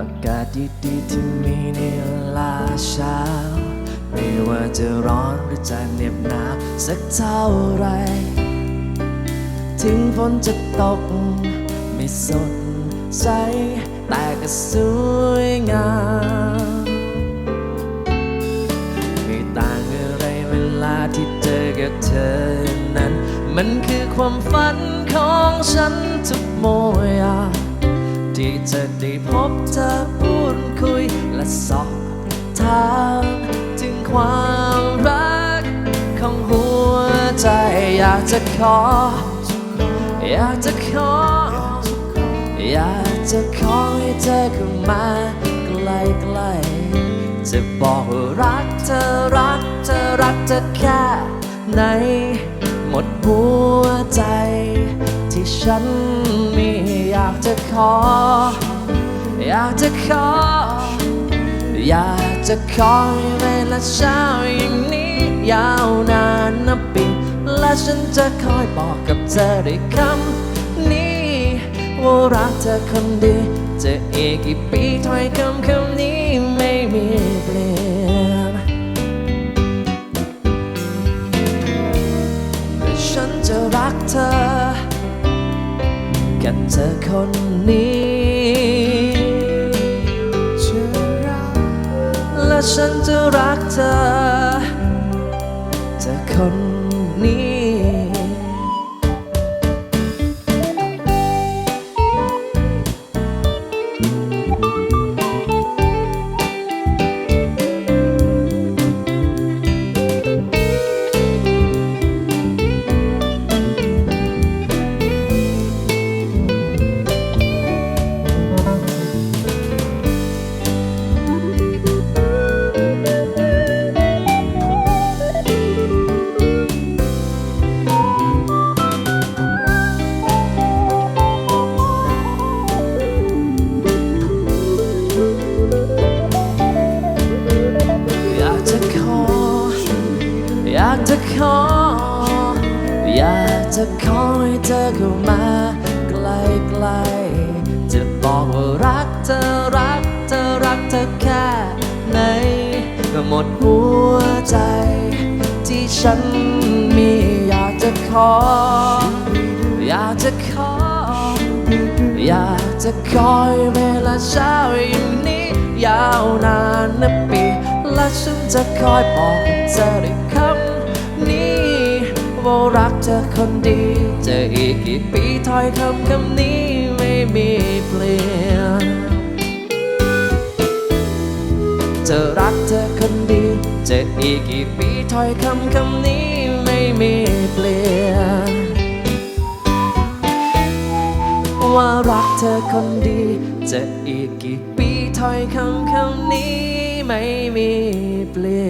อากาศดีๆที่มีในเวลาเช้า ไม่ว่าจะร้อนหรือจะเหน็บหนาวสักเท่าไร ถึงฝนจะตก ไม่สนใจแต่ก็สวยงามไม่ต่างอะไรเวลาที่เจอกับเธอนั้น มันคือความฝันของฉันทุกโม ที่จะได้พบเธอพูดคุยและสอบถามถึงความรักของหัวใจ อยากจะขอ อยากจะขอ อยากจะขอให้เธอเข้ามาใกล้ๆจะบอกว่ารักเธอรักเธอรักเธอแค่ไหน หมดหัวใจที่ฉันมี อยากจะขอ อยากจะขอ อยากจะขอให้เวลาเช้าอย่างนี้ยาวนานนับปีและฉันจะคอยบอกกับเธอด้วยคำนี้ว่ารักเธอคนเดียวจะอีกกี่ปีถ้อยคำคำนี้ไม่มีเปลี่ยน กับเธอคนนี้และฉันจะรักเธอ ขอ อยากจะขอให้เธอเข้ามาใกล้ๆจะบอกว่ารักเธอรักเธอรักเธอแค่ไหนก็หมดหัวใจ ที่ฉันมีอยากจะขอ อยากจะขอ อยากจะคอยเวลาเช้าอย่างนี้ ยาวนานนับปี และฉันจะคอยบอกเธอได้คำ ว่ารักเธอคนดีจะอีกกี่ปีถ้อยคำคำนี้ไม่มีเปลี่ยนจะรักเธอคนดีจะอีกกี่ปีถ้อยคำคำนี้ไม่มีเปลี่ยนว่ารักเธอคนดี จะอีกกี่ปีถ้อยคำคำนี้ไม่มีเปลี่ยน